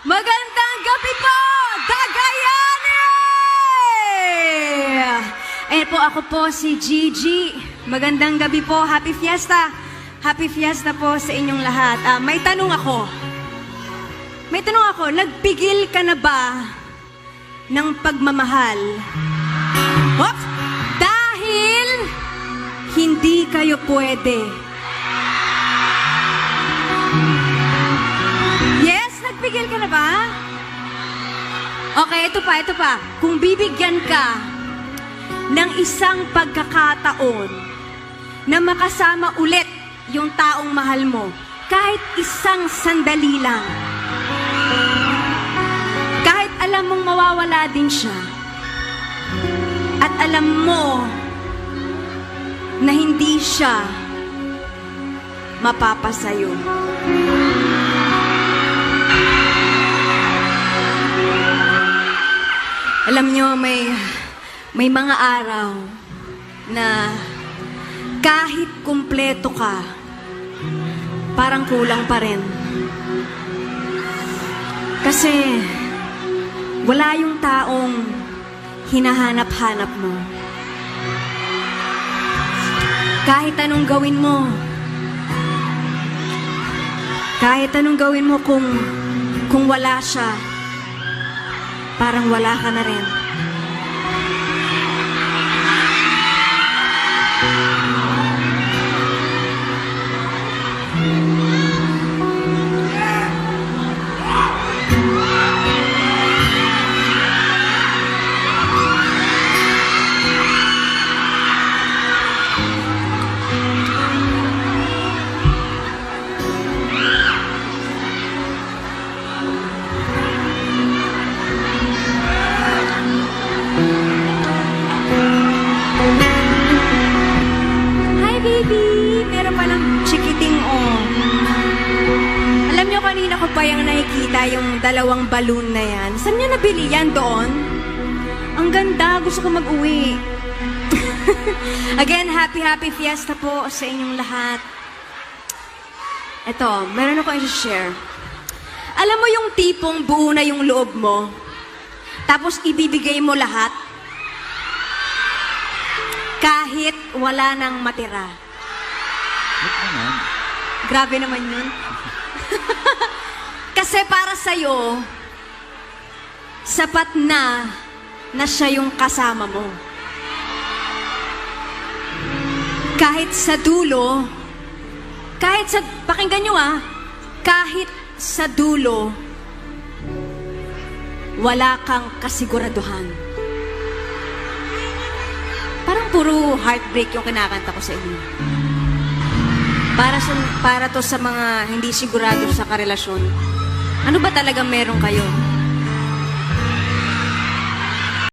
Magandang gabi po, Dagayani! Ayan po, ako po si Gigi. Magandang gabi po, Happy Fiesta. Happy Fiesta po sa inyong lahat. Ah, may tanong ako. May tanong ako, nagpigil ka na ba ng pagmamahal? Oops! Dahil hindi kayo pwede. Nagpigil ka na ba? Okay, ito pa, ito pa. Kung bibigyan ka ng isang pagkakataon na makasama ulit yung taong mahal mo, kahit isang sandali lang, kahit alam mong mawawala din siya, at alam mo na hindi siya mapapasayo. Alam nyo, may, may mga araw na kahit kumpleto ka, parang kulang pa rin. Kasi wala yung taong hinahanap-hanap mo. Kahit anong gawin mo, kahit anong gawin mo kung, kung wala siya, parang wala ka na rin. Ko pa yung nakikita yung dalawang balloon na yan. Saan niyo nabili yan doon? Ang ganda. Gusto ko mag-uwi. Again, happy, happy fiesta po sa inyong lahat. Ito, meron ako i-share. Alam mo yung tipong buo na yung loob mo, tapos ibibigay mo lahat, kahit wala nang matira. Grabe naman yun. Kasi para sa'yo, sapat na na siya yung kasama mo. Kahit sa dulo, kahit sa, pakinggan nyo ah, kahit sa dulo, wala kang kasiguraduhan. Parang puro heartbreak yung kinakanta ko sa inyo. Para sa para to sa mga hindi sigurado sa karelasyon. Ano ba talaga meron kayo?